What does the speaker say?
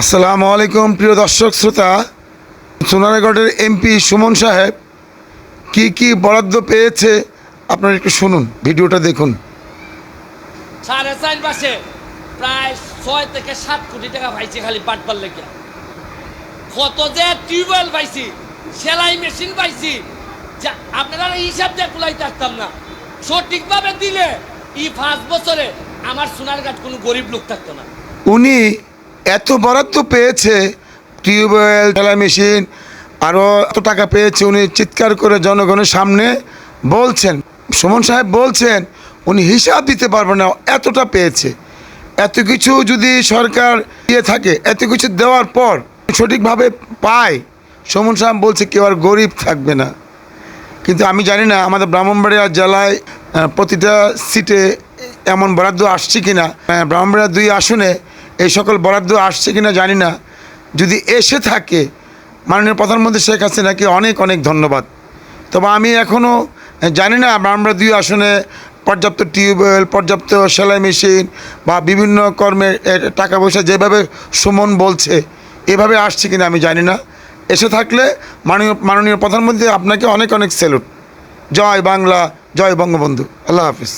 আসসালামু আলাইকুম প্রিয় দর্শক শ্রোতা। সোনারগড়ের এমপি সুমন সাহেব কি কি বরাদ্দ পেয়েছে? আপনারা একটু শুনুন ভিডিওটা দেখুন। সাড়ে চার মাসে প্রায় ছয় থেকে সাত কোটি টাকা পাইছি খালি পাটপার লেগে কত যে টিউবওয়েল পাইছি সেলাই মেশিন পাইছি যা আপনারা হিসাব দিয়ে কুলাইতে পারতাম না। সঠিকভাবে দিলে এই পাঁচ বছরে আমার সোনার ঘাট কোনো গরিব লোক থাকতো না। উনি এত বরাদ্দ পেয়েছে টিউবওয়েল, ঠেলা মেশিন আরও এত টাকা পেয়েছে উনি চিৎকার করে জনগণের সামনে বলছেন। সুমন সাহেব বলছেন, উনি হিসাব দিতে পারবেন না, এতটা পেয়েছে। এত কিছু যদি সরকার দিয়ে থাকে, এত কিছু দেওয়ার পর সঠিকভাবে পায়, সুমন সাহেব বলছে কেউ আর গরিব থাকবে না। কিন্তু আমি জানি না, আমাদের ব্রাহ্মণবাড়িয়া জেলায় প্রতিটা সিটে এমন বরাদ্দ আসছে কি না ব্রাহ্মণবাড়িয়া দুই আসনে এই সকল বরাদ্দ আসছে কি না জানি না। যদি এসে থাকে, মাননীয় প্রধানমন্ত্রী শেখ হাসিনাকে অনেক অনেক ধন্যবাদ। তবে আমি এখনও জানি না, আমরা দুই আসনে পর্যাপ্ত টিউবওয়েল, পর্যাপ্ত সেলাই মেশিন বা বিভিন্ন কর্মে টাকা পয়সা যেভাবে সুমন বলছে, এভাবে আসছে কিনা আমি জানি না। এসে থাকলে মাননীয় মাননীয় প্রধানমন্ত্রী আপনাকে অনেক অনেক স্যালুট জয় বাংলা, জয় বঙ্গবন্ধু। আল্লাহ হাফিজ।